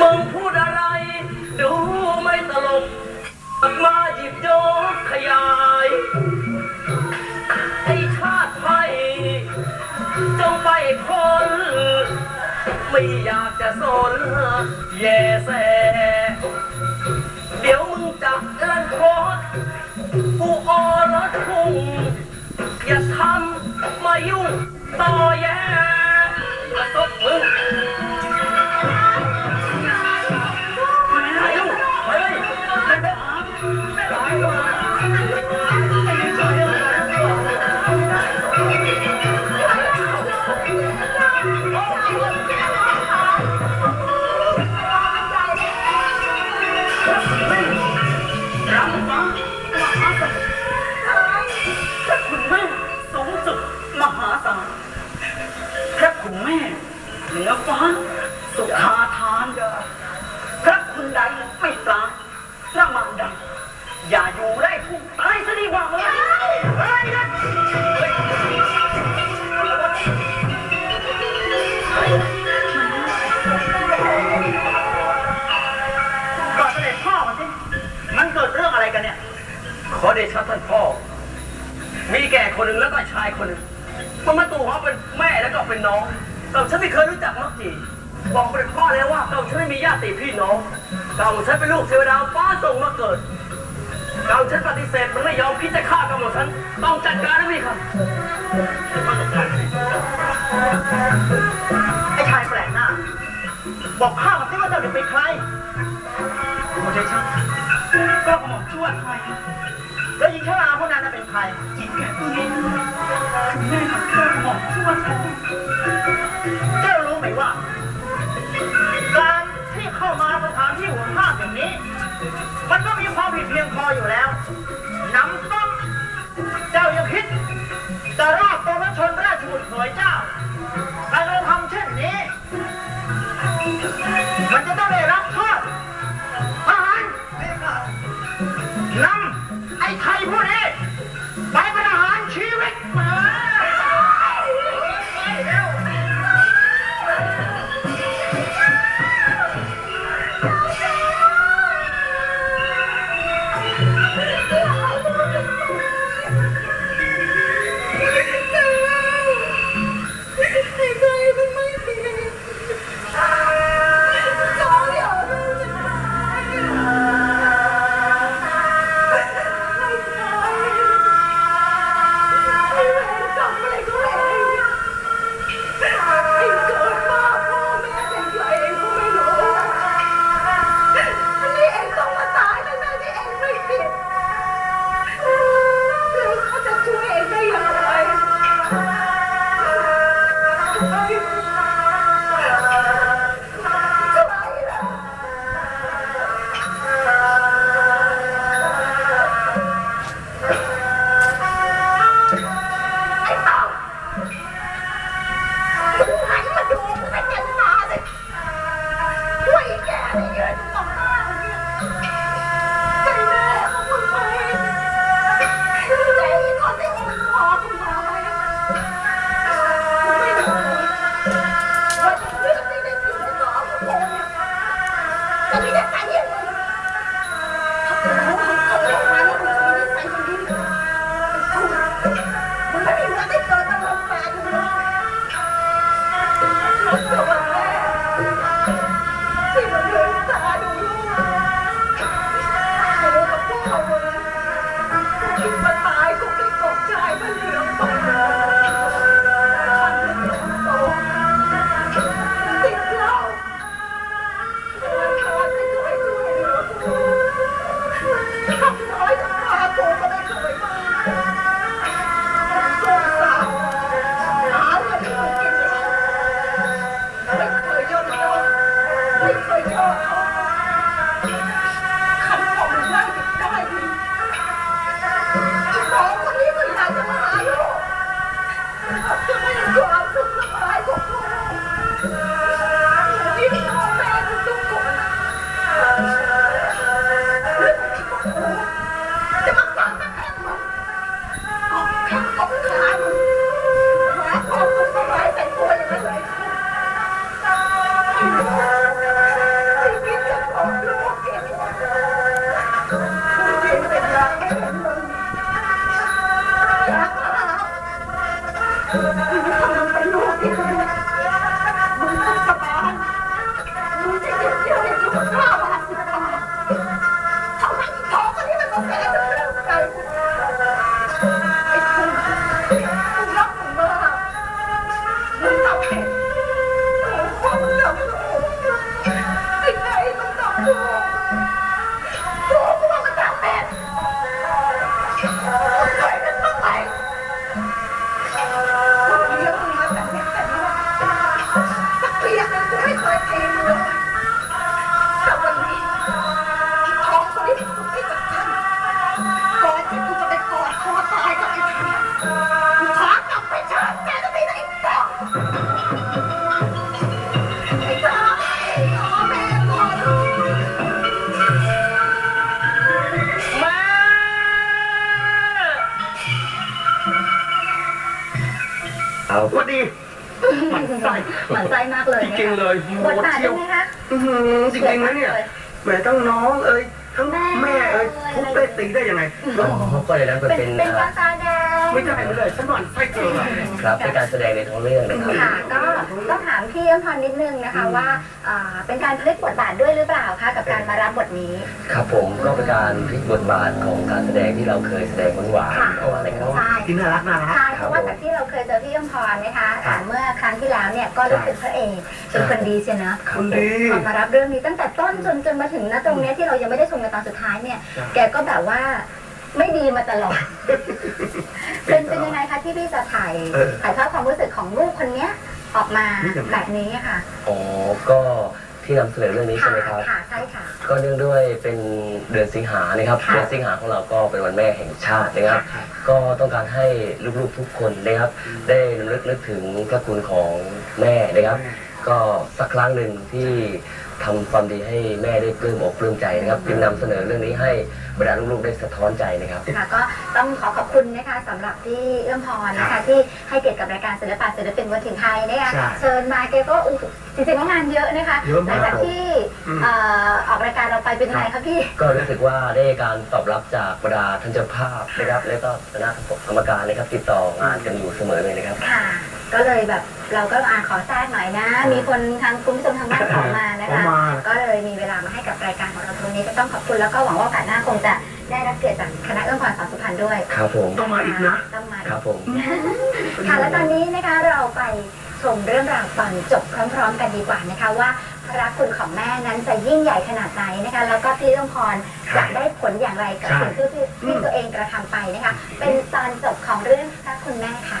มึงพูดอะไร ดูไม่ตลกมาหยิบยกขยาย ไอ้ชาติไทยจงไปพ้นไม่อยากจะสนแย่แส เดี๋ยวมึงจะลันโคตกูออรถทุ่งอย่าทำมายุ่งต่อ เหนือฟ้าสุขาทานพระคุณใดไม่ปราณพระมังใดอย่าอยู่ได้ผู้ตายซะดีกว่าเลยเฮ้ยนะก่อนเสด็จพ่อมาสิมันเกิดเรื่องอะไรกันเนี่ย ขอเดชะท่านพ่อ มีแก่คนหนึ่งแล้วก็ชายคนหนึ่งมันมาตู่เขาเป็นแม่แล้วก็เป็นน้อง เราฉันไม่เคยรู้จักมักจีบอกเป็นพ่อแล้วว่าเราฉันไม่มีญาติพี่น้องเราฉันเป็นลูกเทวดาฟ้าส่งมาเกิด เราฉันปฏิเสธมันไม่ยอมคิดจะฆ่ากำลังฉันต้องจัดการนะพี่ครับไอ้ชายแปลกหน้าบอกข้ามาสิว่าเจ้าเป็นใครโอ้เดชะก็กระหม่อมชั่วใครแล้วหญิงชราพวกนั้นน่ะเป็นใครหญิงแก่ตัวนี้แม่ของก็กระหม่อมชั่วใครเจ้ารู้ไหม ว่า การที่เข้ามาสถานที่ห่วงห้ามอย่างนี้ มันก็มีความผิดเพียงพออยู่แล้วนำซ้ำเจ้ายังคิดจะรอบตัวพระชนราชบุตรเผยเจ้า ขอกับไปชาร์จแต้องไอ้ตัวแม่ตัวแม่ตัวลูแม่เอาพอดีหมันใส่หมันไส้มากเลยจริงเลยโมบทบาทเชียเป็วนไคะอื้อหืจริงๆนะเนี่ยแหมทั้งน้องเอ้ยทั้งแม่เอ้ยทุบได้ตีได้ยังไง อ๋อก็เลยแล้นเป็นเป็นเป็ตารแดง ไม่ได้เลยฉันหวั่นไส้เกินอะครับเป็นการแสดงในท้องเรื่องนะครับค่ะก็ต้องถามพี่อ้ำพรนิดนึงนะคะว่าอ่าเป็นการพลิกบทบาทด้วยหรือเปล่าคะกับการมารับบทนี้ ครับผมก็เป็นการพลิกบทบาทของการแสดงที่เราเคยแสดงหวานๆเอาอะไรครับใช่ที่น่ารักน่ารักใช่เพราะว่าจากที่เราเคยเจอพี่อ้ำพรนะคะอ่าเมื่อครั้งที่แล้วเนี่ยก็รู้สึกพระเอกเป็นคนดีเชียวนะครับคุณผมดีพอมารับเรื่องนี้ตั้งแต่ต้นจนจนมาถึงณตรงเนี้ยที่เรายังไม่ได้ชมกันตอนสุดท้ายเนี่ยครับแกก็แบบว่า ไม่ดีมาตลอด เป็นเป็นยังไงคะที่พี่จะถ่ายเออ ถ่ายทอดความรู้สึกของลูกคนเนี้ย ออกมานี่อย่างไรแบบนี้อะค่ะ อ๋อ ก็ที่นำเสนอเรื่องนี้ใช่ค่ะไหมครับ ค่ะใช่ค่ะ ก็เนื่องด้วยเป็นเดือนสิงหานะครับ ค่ะ เดือนสิงหาของเราก็เป็นวันแม่แห่งชาตินะครับ ก็ต้องการให้ลูกๆทุกคนนะครับ ได้รำลึกนึกถึงพระคุณของแม่นะครับ ก็สักครั้งหนึ่งที่ ทำความดีให้แม่ได้ปลื้มอกปลื้มใจนะครับจึงนำเสนอเรื่องนี้ให้บรรดาลูกๆได้สะท้อนใจนะครับค่ะก็ต้องขอขอบคุณนะคะสำหรับที่เอื้อมพรนะคะที่ให้เกียรติกับรายการศิลปะศิลปินวันถิ่นไทยนะคะใช่เชิญมาแกก็อู้จริงๆแล้วงานเยอะนะคะเยอะหมากลังจากที่อืมเอ่อออกรายการเราไปเป็นยังไงคะพี่ก็รู้สึกว่าได้การตอบรับจากบรรดาท่านเจ้าภาพนะครับแล้วก็คณะกรรมการนะครับติดต่องานกันอยู่เสมอเลยนะครับค่ะ ก็เลยแบบเราก็อ่านขอแทรกหน่อยนะ มีคนทางคุณผู้ชมทางบ้านขอมานะคะ ขอมา ก็เลยมีเวลามาให้กับรายการของเราตรงนี้ก็ต้องขอบคุณแล้วก็หวังว่าโอกาสหน้าคงจะได้รับเกียรติจากคณะเอื้อมพรสอนสุพรรณด้วยครับผมต้องมาอีกนะ ต้องมาครับผม ค่ะและตอนนี้นะคะเราไปชมเรื่องราวตอนจบพร้อม ๆ กันดีกว่านะคะว่าพระคุณของแม่นั้นจะยิ่งใหญ่ขนาดไหนนะคะแล้วก็พี่เอื้อมพรจะได้ผลอย่างไรกับใช่ สิ่งที่ที่ที่ตัวเองกระทำไปนะคะเป็นตอนจบของเรื่องพระคุณแม่ค่ะ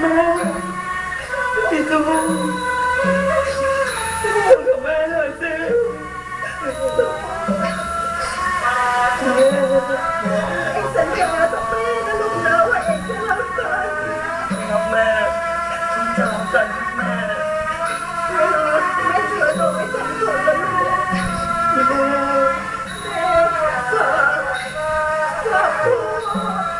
แม่พี่ตุ้มพูดกับแม่หน่อยสิสัญญากับแม่นะลูกน่าเองจะรักกันครับแม่ฉันจะรักกันแม่แม่แม่เชื่อตัวไม่ฉันถูกแล้วลูกแม่แม่ขอขอบคุณ Thank you.